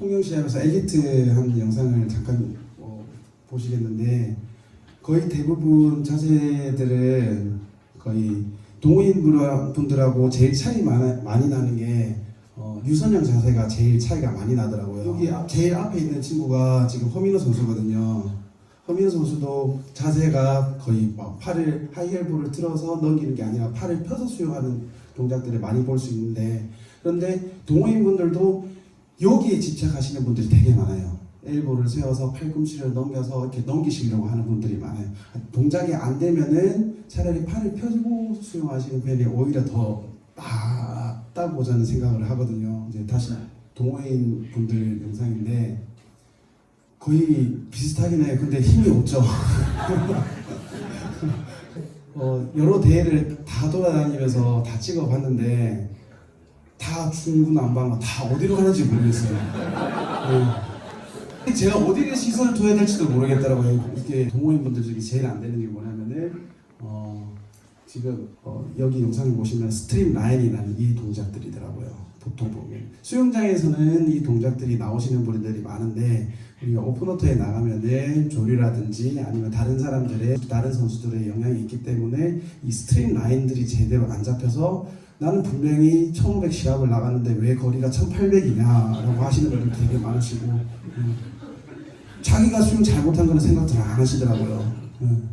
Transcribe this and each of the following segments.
영상에서 엘리트 한 영상을 잠깐 어, 보시겠는데 거의 대부분 자세들은 거의 동호인 분들하고 제일 차이 많이, 많이 나는 게 어, 유선형 자세가 제일 차이가 많이 나더라고요. 여기 앞- 제일 앞에 있는 친구가 지금 허민호 선수거든요. 허민호 선수도 자세가 거의 막 팔을 하이엘보를 들어서 넘기는 게 아니라 팔을 펴서 수영하는 동작들을 많이 볼 수 있는데 그런데 동호인 분들도 여기에 집착하시는 분들이 되게 많아요. 엘보를 세워서 팔꿈치를 넘겨서 이렇게 넘기시려고 하는 분들이 많아요. 동작이 안 되면은 차라리 팔을 펴주고 수영하시는 편이 오히려 더 낫다고 저는 생각을 하거든요. 이제 다시 동호인 분들 영상인데 거의 비슷하긴 해요. 근데 힘이 없죠. 어, 여러 대회를 다 돌아다니면서 다 찍어봤는데 다 중구 난방 다 어디로 가는지 모르겠어요. 네. 제가 어디에 시선을 둬야 될지도 모르겠더라고요. 이게 동호인분들 중에 제일 안 되는 게 뭐냐면은 어, 지금 어, 여기 영상을 보시면 스트림 라인이라는 이 동작들이더라고요. 보통 보면 수영장에서는 이 동작들이 나오시는 분들이 많은데 우리가 오픈워터에 나가면은 조류라든지 아니면 다른 사람들의 다른 선수들의 영향이 있기 때문에 이 스트림 라인들이 제대로 안 잡혀서 나는 분명히 1500 시합을 나갔는데 왜 거리가 1800이냐라고 하시는 분들 되게 많으시고 음. 자기가 수영 잘못한 거는 생각들 안 하시더라고요. 음.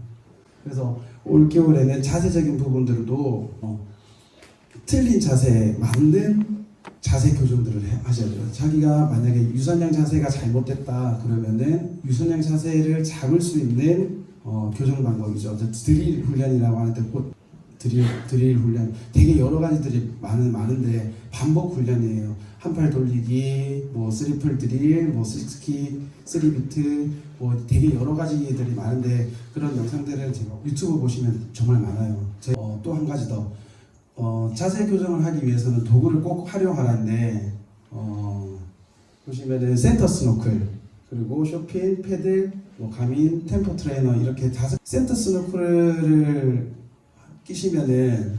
그래서 올 겨울에는 자세적인 부분들도 어, 틀린 자세에 맞는 자세 교정들을 해- 하셔야 돼요. 자기가 만약에 유선형 자세가 잘못됐다 그러면은 유선형 자세를 잡을 수 있는 어, 교정 방법이죠. 저 드릴 훈련이라고 하는데 곧 드릴 드릴 훈련 되게 여러 가지들이 많은 많은데 반복 훈련이에요. 한 팔 돌리기, 뭐 쓰리플 드릴, 뭐 스키, 쓰리비트, 뭐 되게 여러 가지들이 많은데 그런 영상들을 제가 유튜브 보시면 정말 많아요. 어, 또한 가지 더 어, 자세 교정을 하기 위해서는 도구를 꼭 활용하는데 어, 보시면은 센터 스노클 그리고 쇼핀, 패들, 뭐 가민, 템포 트레이너 이렇게 다섯 센터 스노클을 끼시면은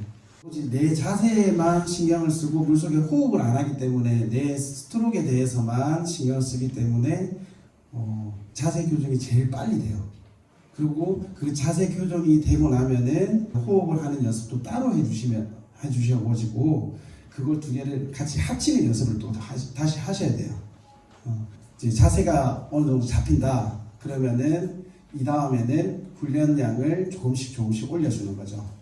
내 자세에만 신경을 쓰고 물속에 호흡을 안 하기 때문에 내 스트로크에 대해서만 신경을 쓰기 때문에 어, 자세 교정이 제일 빨리 돼요. 그리고 그 자세 교정이 되고 나면은 호흡을 하는 연습도 따로 해주시면 해주셔가지고 그걸 두 개를 같이 합치는 연습을 또 다시 하셔야 돼요. 어, 이제 자세가 어느 정도 잡힌다 그러면은 이 다음에는 훈련량을 조금씩 조금씩 올려주는 거죠.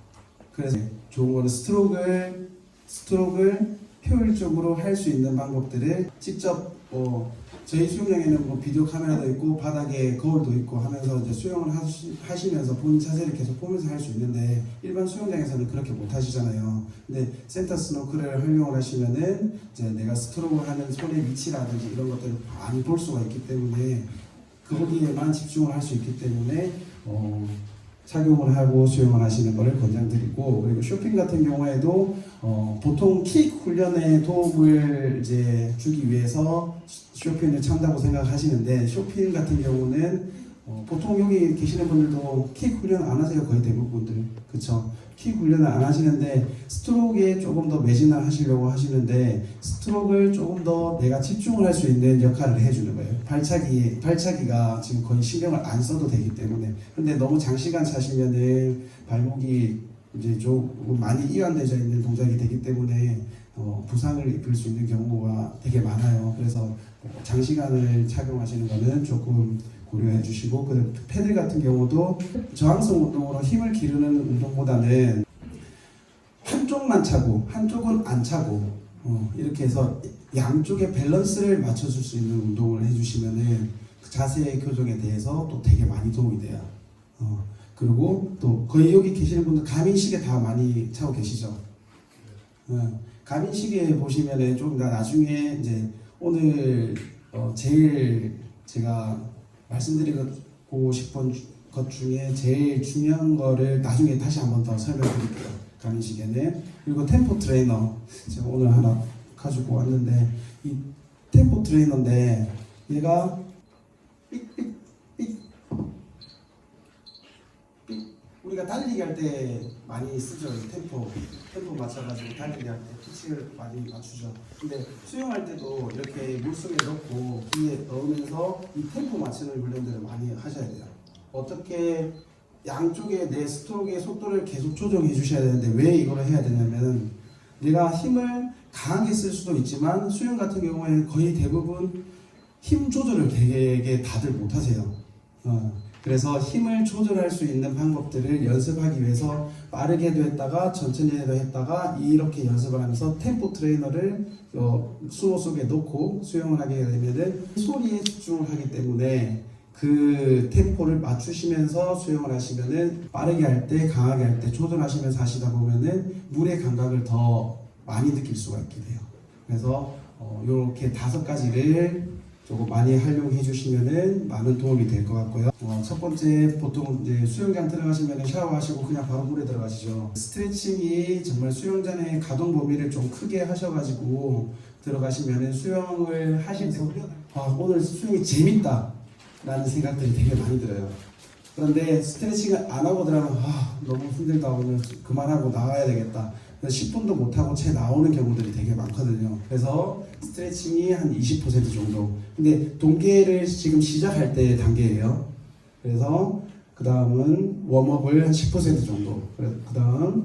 그래서 좋은 거는 스트로크를 스트로크를 효율적으로 할 수 있는 방법들을 직접 뭐 저희 수영장에는 뭐 비디오 카메라도 있고 바닥에 거울도 있고 하면서 이제 수영을 하시, 하시면서 본인 자세를 계속 보면서 할 수 있는데 일반 수영장에서는 그렇게 못 하시잖아요. 근데 센터 스노크를 활용을 하시면은 이제 내가 스트로크 하는 손의 위치라든지 이런 것들을 많이 볼 수가 있기 때문에 거기에만 집중을 할 수 있기 때문에 어, 착용을 하고 수영을 하시는 것을 권장드리고 그리고 쇼핑 같은 경우에도 어, 보통 킥 훈련에 도움을 이제 주기 위해서 쇼핑을 찬다고 생각하시는데 쇼핑 같은 경우는 어, 보통 여기 계시는 분들도 킥 훈련 안 하세요 거의 대부분들. 그쵸? 킥 훈련을 안 하시는데 스트로크에 조금 더 매진을 하시려고 하시는데 스트로크를 조금 더 내가 집중을 할 수 있는 역할을 해주는 거예요. 발차기 발차기가 지금 거의 신경을 안 써도 되기 때문에. 근데 너무 장시간 차시면은 발목이 이제 좀 많이 이완되어 있는 동작이 되기 때문에 어, 부상을 입을 수 있는 경우가 되게 많아요. 그래서 어, 장시간을 착용하시는 거는 조금 고려해 주시고 그 패들 같은 경우도 저항성 운동으로 힘을 기르는 운동보다는 한쪽만 차고 한쪽은 안 차고 어, 이렇게 해서 양쪽의 밸런스를 맞춰줄 수 있는 운동을 해주시면은 그 자세 교정에 대해서 또 되게 많이 도움이 돼요. 어, 그리고 또 거의 여기 계시는 분들 가민시계 다 많이 차고 계시죠. 어, 가민시계 보시면은 좀 나- 나중에 이제 오늘 어, 제일 제가 말씀드리고 싶은 주- 것 중에 제일 중요한 거를 나중에 다시 한 번 더 설명드릴게요. 가민시계는 그리고 템포 트레이너 제가 오늘 하나 가지고 왔는데 이 템포 트레이너인데 얘가삑 우리가 달리기 할 때 많이 쓰죠. 이 템포. 템포 맞춰가지고 달리기 할 때 피치를 많이 맞추죠. 근데 수영할 때도 이렇게 물속에 넣고 귀에 넣으면서 이 템포 맞추는 훈련들을 많이 하셔야 돼요. 어떻게 양쪽에 내 스트로크의 속도를 계속 조정해 주셔야 되는데 왜 이걸 해야 되냐면 내가 힘을 강하게 쓸 수도 있지만 수영 같은 경우에는 거의 대부분 힘 조절을 되게 다들 못하세요. 어, 그래서 힘을 조절할 수 있는 방법들을 연습하기 위해서 빠르게도 했다가 천천히도 했다가 이렇게 연습을 하면서 템포 트레이너를 어, 수호 속에 놓고 수영을 하게 되면은 소리에 집중을 하기 때문에 그 템포를 맞추시면서 수영을 하시면은 빠르게 할 때 강하게 할 때 조절하시면서 하시다 보면은 물의 감각을 더 많이 느낄 수가 있게 돼요. 그래서 어, 이렇게 다섯 가지를 조금 많이 활용해 주시면은 많은 도움이 될 것 같고요. 어, 첫 번째 보통 이제 수영장 들어가시면 샤워하시고 그냥 바로 물에 들어가시죠. 스트레칭이 정말 수영장의 가동 범위를 좀 크게 하셔가지고 들어가시면은 수영을 하시면서 아, 오늘 수영이 재밌다 라는 생각들이 되게 많이 들어요. 그런데 스트레칭을 안 하고 들어가면 아, 너무 힘들다 오늘 그만하고 나와야 되겠다. 그래서 10분도 못하고 채 나오는 경우들이 되게 많거든요. 그래서 스트레칭이 한 20% 정도. 근데 동계를 지금 시작할 때 단계예요. 그래서 그 다음은 웜업을 한 10% 정도. 그 다음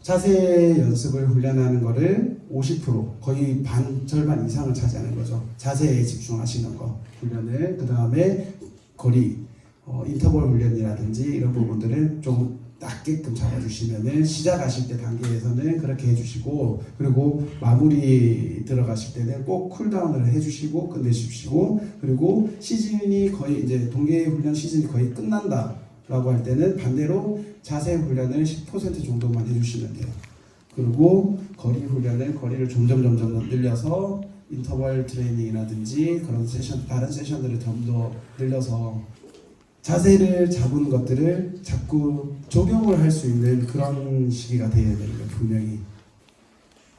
자세 연습을 훈련하는 거를 50% 거의 반 절반 이상을 차지하는 거죠. 자세에 집중하시는 거 훈련을 그 다음에 거리 어, 인터벌 훈련이라든지 이런 부분들을 좀 낮게끔 잡아주시면은 시작하실 때 단계에서는 그렇게 해주시고 그리고 마무리 들어가실 때는 꼭 쿨다운을 해주시고 끝내십시오. 그리고 시즌이 거의 이제 동계 훈련 시즌이 거의 끝난다. 라고 할 때는 반대로 자세 훈련을 10% 정도만 해주시면 돼요. 그리고 거리 훈련을 거리를 점점 점점 늘려서 인터벌 트레이닝이라든지 그런 세션 다른 세션들을 좀 더 늘려서 자세를 잡은 것들을 자꾸 적용을 할 수 있는 그런 시기가 되어야 되는 거예요 분명히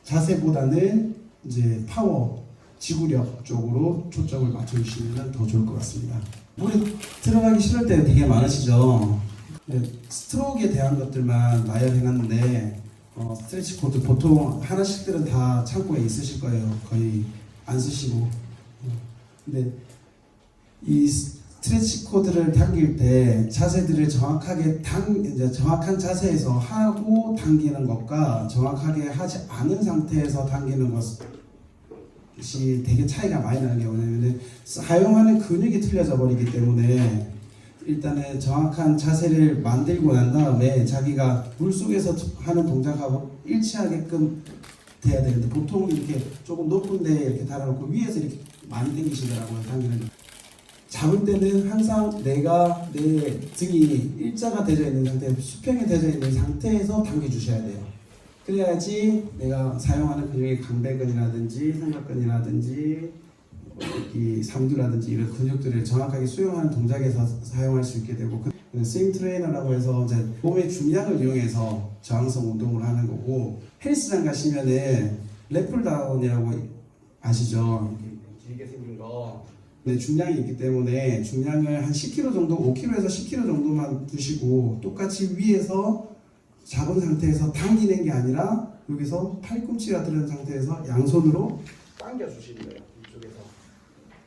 자세보다는 이제 파워 지구력 쪽으로 초점을 맞춰주시면 더 좋을 것 같습니다. 물에 들어가기 싫을 때 되게 많으시죠. 네, 스트로크에 대한 것들만 나열해놨는데 어, 스트레치 코드 보통 하나씩들은 다 창고에 있으실 거예요. 거의 안 쓰시고. 어, 근데 이스 트레치 코드를 당길 때 자세들을 정확하게 당 이제 정확한 자세에서 하고 당기는 것과 정확하게 하지 않은 상태에서 당기는 것이 되게 차이가 많이 나는 게 뭐냐면은 사용하는 근육이 틀려져 버리기 때문에 일단은 정확한 자세를 만들고 난 다음에 자기가 물 속에서 하는 동작하고 일치하게끔 돼야 되는데 보통 이렇게 조금 높은 데 이렇게 달아놓고 위에서 이렇게 많이 당기시더라고요 당기는 잡을 때는 항상 내가 내 등이 일자가 되어 있는 상태, 수평이 되어 있는 상태에서 당겨 주셔야 돼요. 그래야지 내가 사용하는 근육의 강배근이라든지 삼각근이라든지 이 삼두라든지 이런 근육들을 정확하게 수용하는 동작에서 사용할 수 있게 되고 그 스윙 트레이너라고 해서 이제 몸의 중량을 이용해서 저항성 운동을 하는 거고 헬스장 가시면은 랩풀다운이라고 아시죠? 근데 중량이 있기 때문에 중량을 한 10kg 정도, 5kg에서 10kg 정도만 두시고 똑같이 위에서 잡은 상태에서 당기는 게 아니라 여기서 팔꿈치가 들은 상태에서 양손으로 당겨 주시는 거예요. 이쪽에서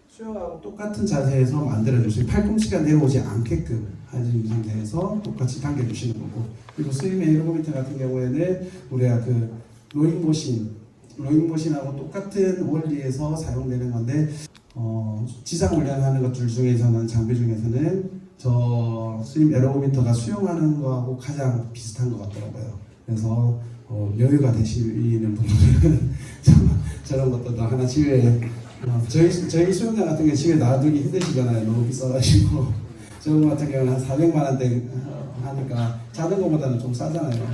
수영하고 똑같은 자세에서 만들어 주시고 팔꿈치가 내려오지 않게끔 하는 상태에서 똑같이 당겨 주시는 거고 그리고 스윙 에어로미터 같은 경우에는 우리가 그 로잉 모신 로잉 모신하고 똑같은 원리에서 사용되는 건데 어, 지상 훈련하는 것들 중에서는 장비 중에서는 저 스님 에어로미터가 수용하는 거하고 가장 비슷한 것 같더라고요. 그래서 어, 여유가 되시는 분들은 저런 것도 하나 집에 어, 저희 저희 수영장 같은 경우 집에 놔두기 힘드시잖아요. 너무 비싸가지고 저런 거 같은 경우는 한 400만 원대 어, 하니까 자전거보다는 좀 싸잖아요.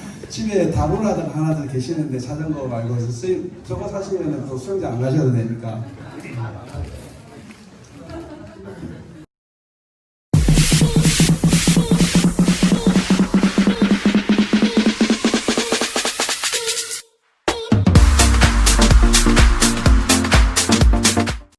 집에 다보라든 하나들 계시는데 자전거 말고 쓰 저거 사시면은 또 수영장 안 가셔도 되니까